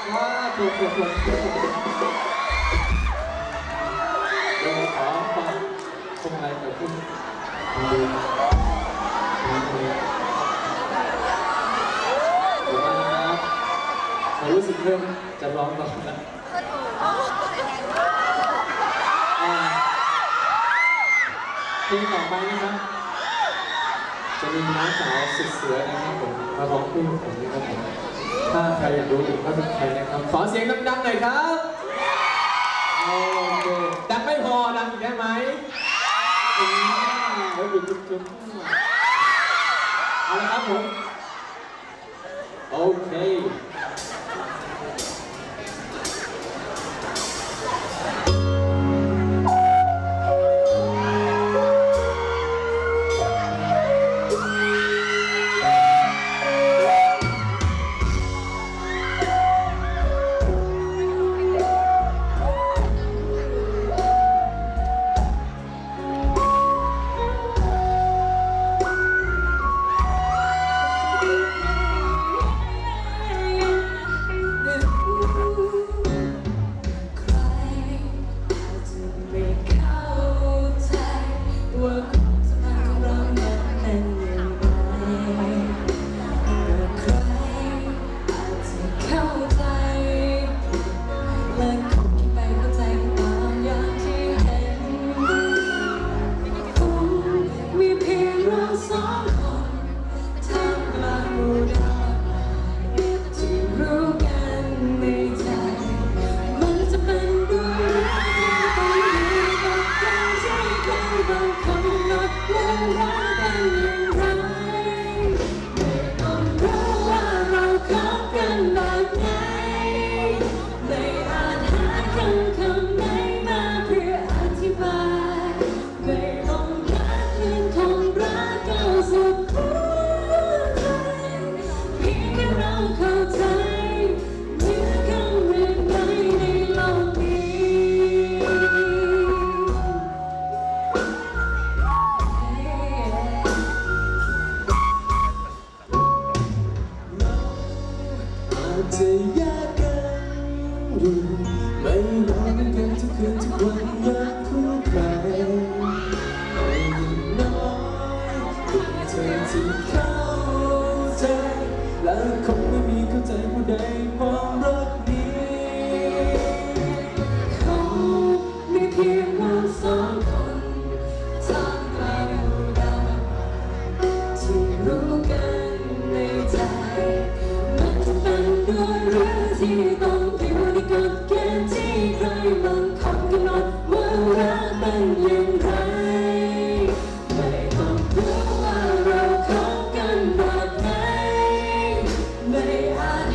ตัวตัวตัวตัวเดี๋ยวขอฟังตรงอะไรเกิดขึ้นดูดูดูผมว่านะครับผมรู้สึกเริ่มจะร้องต่อแล้วอ่าเพลงต่อไปนะครับ จะมีน้าสาวสุดสวยนะครับผมมาร้องคู่กับผมนะครับผมถ้าใคร อยากรู้ว่าเป็นใครนะครับขอเสียงดังๆหน่อยครับโอเคดังไม่พอดังอีกได้ไหมอืมแล้วหยุดจุ๊บๆเอาละครับผมโอเคใค ไม่นอนกันทุกคืนทุกวัน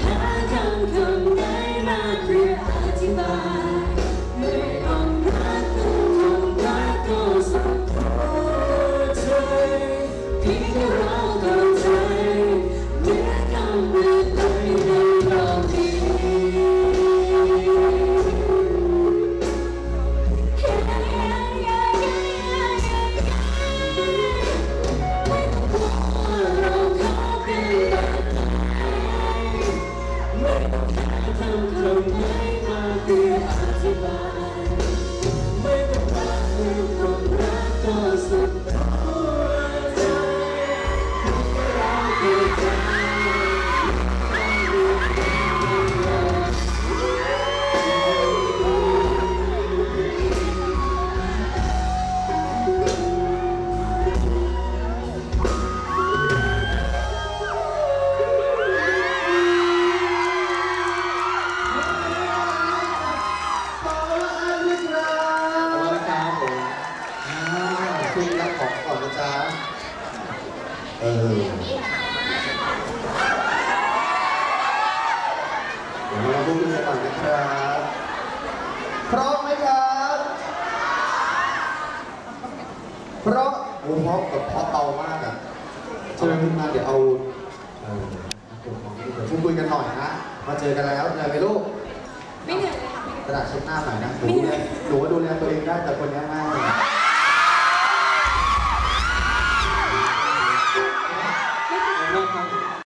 อาจหาคำคำไหนมาเพื่ออธิบายไม่ต้องรักต้องคงรักก็สุดหัวใจเพียงแค่เราเไม่ต้องหา เออเดี๋ยวเราพูดกันก่อนนะครับพร้อมไหมครับเพราะโอ้เพราะกับเพราะเบามากอะเชิญขึ้นมาเดี๋ยวเอาเออเดี๋ยวพูดคุยกันหน่อยนะมาเจอกันแล้วเหนื่อยไหมลูกไม่เหนื่อยเลยค่ะกระดาษเช็ดหน้าหน่อยนะหนูดูแลหนูว่าดูแลตัวเองได้แต่คนนี้ไม่